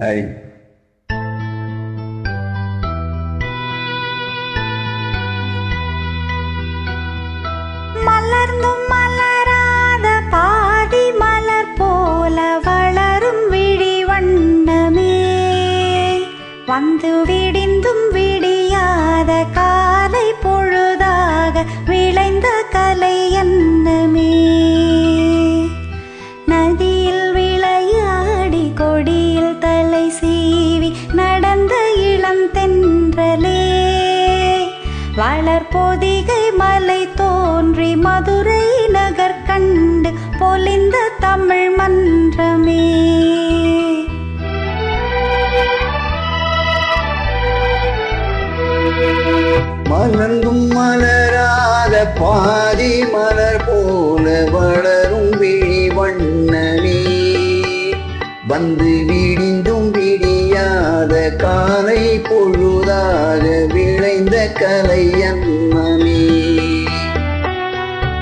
Hi மலர்ந்தும் மலராத பாதி மலர் போல வளரும் விழி வண்ணமே. வந்து விடிந்தும் விடியாத காலை பொழுதாக விளைந்த கலை என்னமே. நதியில் விளையாடி கொடி மலர் பொதிகை மலை தோன்றி மதுரை நகர் கண்டு பொலிந்த தமிழ் மன்றமே. மலர்ந்தும் மலராத பாதி மலர் போல வளரும் விழி வண்ணமே வந்து விடிந்தும் விடியாத காலை பொழுதாக கலை அன்னமே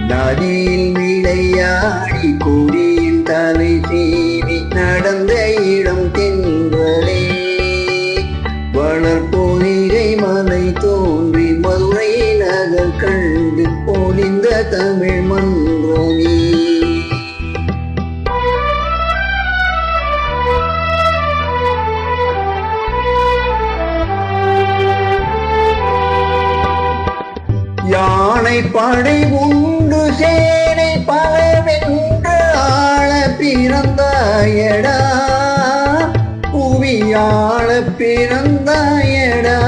நதியில் விளையாடி கொடியில் தலை சீவி நடந்த இடம் தென்பலே வளர்பொதிகை மலை தோன்றி மதுரை நகர் கண்டு பொலிந்த தமிழ் மன்றமே. படை உண்டு சேனை பலவென்று ஆள பிறந்தாயடா. புவியாள பிறந்தாயடா.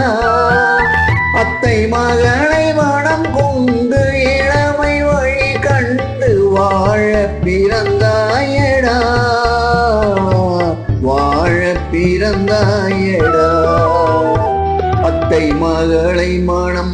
அத்தை மகளை மனம் கொண்டு இளமை வழி கண்டு வாழ பிறந்தாயடா. வாழ பிறந்தாயடா. அத்தை மகளை மனம்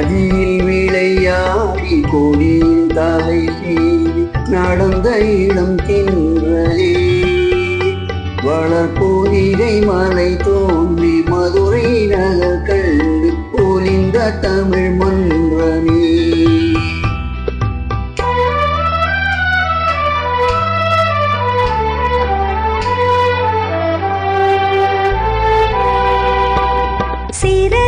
நதியில் விளையாடி கொடியில் தலை சீவி நடந்த இடம் தின்றே வளர்போதிகை மலை தோன்றி மதுரை நகர் கண்டு பொலிந்த தமிழ் மன்றமே. சிறகில்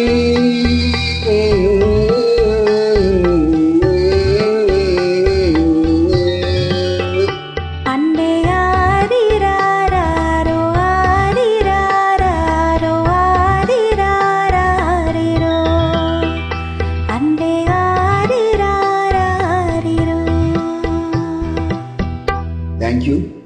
Thank you.